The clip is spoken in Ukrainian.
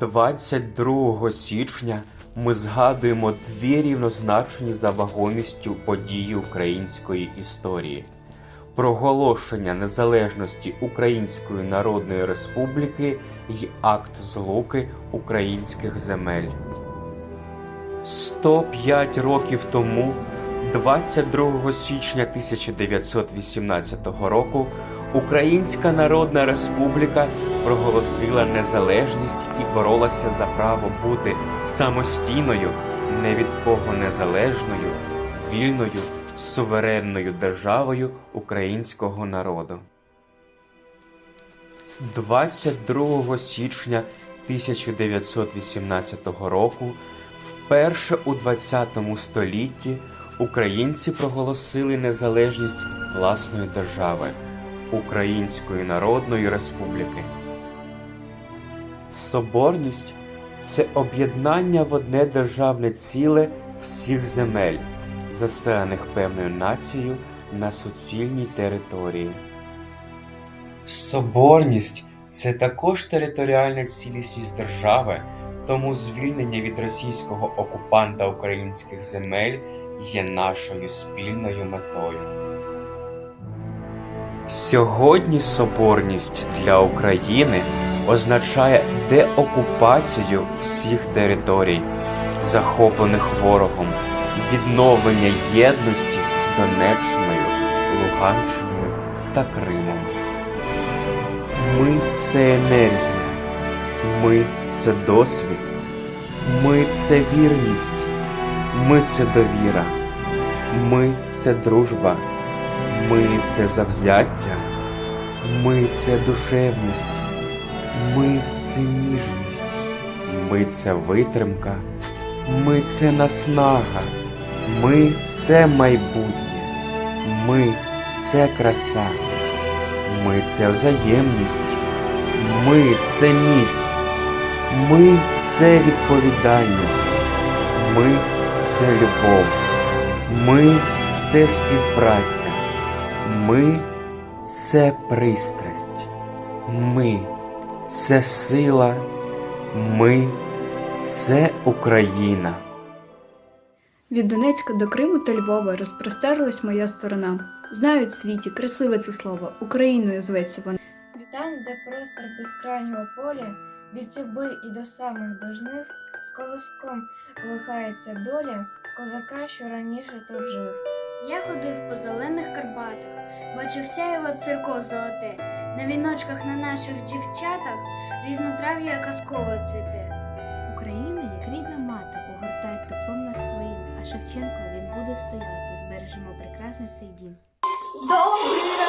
22 січня ми згадуємо дві рівнозначні за вагомістю події української історії: проголошення незалежності Української Народної Республіки і акт злуки українських земель. 105 років тому, 22 січня 1918 року, Українська Народна Республіка проголосила незалежність і боролася за право бути самостійною, не від кого незалежною, вільною, суверенною державою українського народу. 22 січня 1918 року вперше у ХХ столітті українці проголосили незалежність власної держави Української Народної Республіки. Соборність це об'єднання в одне державне ціле всіх земель, заселених певною нацією на суцільній території. Соборність це також територіальна цілісність держави, тому звільнення від російського окупанта українських земель є нашою спільною метою. Сьогодні соборність для України означає деокупацію всіх територій, захоплених ворогом, відновлення єдності з Донеччиною, Луганщиною та Кримом. Ми це енергія, ми це досвід, ми це вірність, ми це довіра, ми це дружба, ми це завзяття, ми це душевність, ми це ніжність, ми це витримка, ми це наснага, ми це майбутнє, ми це краса. Ми це взаємність, ми це міць, ми це відповідальність, ми це любов, ми це співпраця, ми це пристрасть, ми це сила, ми це Україна. Від Донецька до Криму та Львова розпростерлась моя сторона. Знають в світі красиве це слово, Україною зветься вона. Там, де простір безкрайнього поля, від сіби і до самих дожнив, з колоском колихається доля козака, що раніше тут жив. Я ходив по зелених Карпатах, бачив його церков золоте, на віночках на наших дівчатах різнотрав'я казково цвіте. Україна, як рідна мати, огортає теплом на своїм, а Шевченко він буде стояти, збережемо прекрасний цей дім. Добрий